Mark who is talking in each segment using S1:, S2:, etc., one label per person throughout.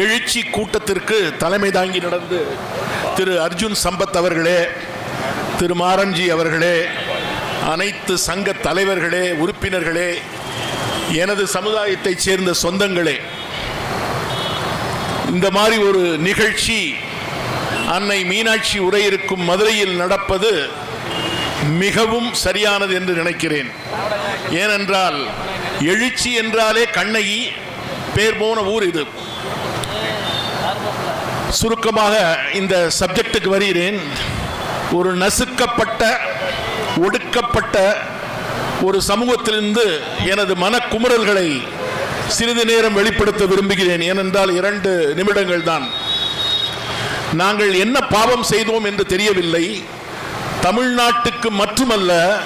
S1: எழுச்சி கூட்டத்திற்கு தலைமை தாங்கி நடந்து திரு அர்ஜுன் சம்பத் அவர்களே திரு மாரன்ஜி அவர்களே அனைத்து சங்க தலைவர்களே உறுப்பினர்களே எனது சமுதாயத்தைச் சேர்ந்த சொந்தங்களே இந்த மாதிரி ஒரு நிகழ்ச்சி அன்னை மீனாட்சி உரையிருக்கும் மதுரையில் நடப்பது மிகவும் சரியானது என்று நினைக்கிறேன். ஏனென்றால் எழுச்சி என்றாலே கண்ணகி பேர் போன ஊர் இது. சுருக்கமாக இந்த சப்ஜெக்டுக்கு வருகிறேன். ஒரு நசுக்கப்பட்ட ஒடுக்கப்பட்ட ஒரு சமூகத்திலிருந்து எனது மனக்குமுறல்களை சிறிது நேரம் வெளிப்படுத்த விரும்புகிறேன். ஏனென்றால் இரண்டு நிமிடங்கள் தான். நாங்கள் என்ன பாவம் செய்தோம் என்று தெரியவில்லை. தமிழ்நாட்டுக்கு மட்டுமல்ல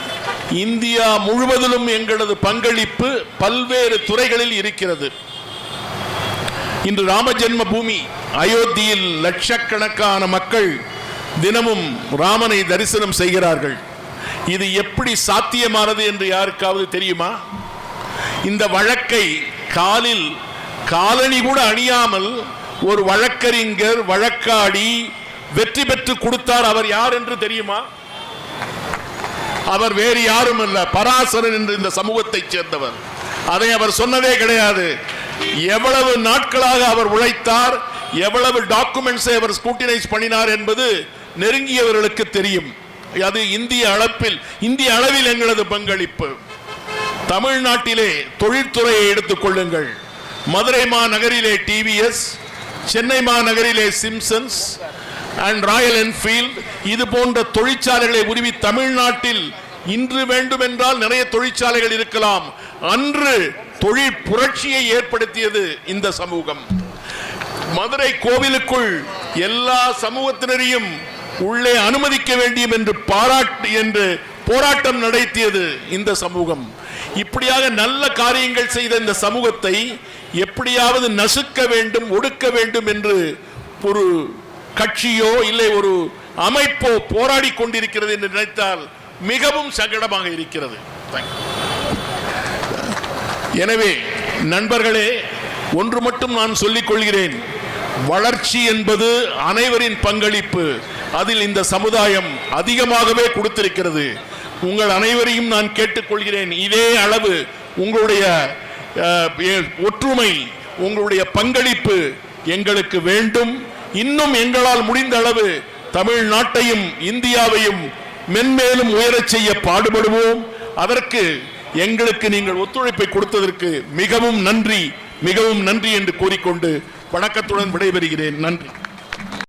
S1: இந்தியா முழுவதிலும் எங்களது பங்களிப்பு பல்வேறு துறைகளில் இருக்கிறது. இன்று ராமஜென்ம பூமி அயோத்தியில் லட்சக்கணக்கான மக்கள் தினமும் ராமனை தரிசனம் செய்கிறார்கள். இது எப்படி சாத்தியமானது என்று யாருக்காவது தெரியுமா? இந்த வழக்கை காலில் காலணி கூட அணியாமல் ஒரு வழக்கறிஞர் வழக்காடி வெற்றி பெற்று கொடுத்தார். அவர் யார் என்று தெரியுமா? அவர் வேறு யாரும் அல்ல பராசரன் என்று இந்த சமூகத்தைச் சேர்ந்தவர். அதை அவர் சொன்னதே கிடையாது. எவ்வளவு நாட்களாக அவர் உழைத்தார் எவ்வளவு டாக்குமெண்ட்ஸை அவர் ஸ்கூட்டினைஸ் பண்ணினார் என்பது நெருங்கியவர்களுக்கு தெரியும். அது இந்திய அளப்பில் இந்திய அளவில் எங்களது பங்களிப்பு. தமிழ்நாட்டிலே தொழில்துறையை எடுத்துக் கொள்ளுங்கள். மதுரை மாநகரிலே டிவிஎஸ் சென்னை மாநகரிலே சிம்சன்ஸ் அண்ட் ராயல் என்ஃபீல்ட் இது போன்ற தொழிற்சாலைகளை உருவி தமிழ்நாட்டில் இன்று வேண்டுமென்றால் நிறைய தொழிற்சாலைகள் இருக்கலாம். அன்று தொழில் புரட்சியை ஏற்படுத்தியது இந்த சமூகம். மதுரை கோவிலுக்குள் எல்லா சமூகத்தினரையும் உள்ளே அனுமதிக்க வேண்டும் என்று பாராட்டு என்று போராட்டம் நடத்தியது இந்த சமூகம். இப்படியாக நல்ல காரியங்கள் செய்த இந்த சமூகத்தை எப்படியாவது நசுக்க வேண்டும் ஒடுக்க வேண்டும் என்று ஒரு கட்சியோ இல்லை ஒரு அமைப்போ போராடி கொண்டிருக்கிறது என்று நினைத்தால் மிகவும் சங்கடமாக இருக்கிறது. எனவே நண்பர்களே ஒன்று மட்டும் நான் சொல்லிக் கொள்கிறேன். வளர்ச்சி என்பது அனைவரின் பங்களிப்பு. அதில் இந்த சமுதாயம் அதிகமாகவே கொடுத்திருக்கிறது. உங்கள் அனைவரையும் நான் கேட்டுக்கொள்கிறேன். இதே அளவு உங்களுடைய ஒற்றுமை உங்களுடைய பங்களிப்பு எங்களுக்கு வேண்டும். இன்னும் எங்களால் முடிந்த அளவு தமிழ்நாட்டையும் இந்தியாவையும் மென்மேலும் உயரச் செய்ய பாடுபடுவோம். அதற்கு எங்களுக்கு நீங்கள் ஒத்துழைப்பை கொடுத்ததற்கு மிகவும் நன்றி மிகவும் நன்றி என்று கூறிக்கொண்டு வணக்கத்துடன் விடைபெறுகிறேன். நன்றி.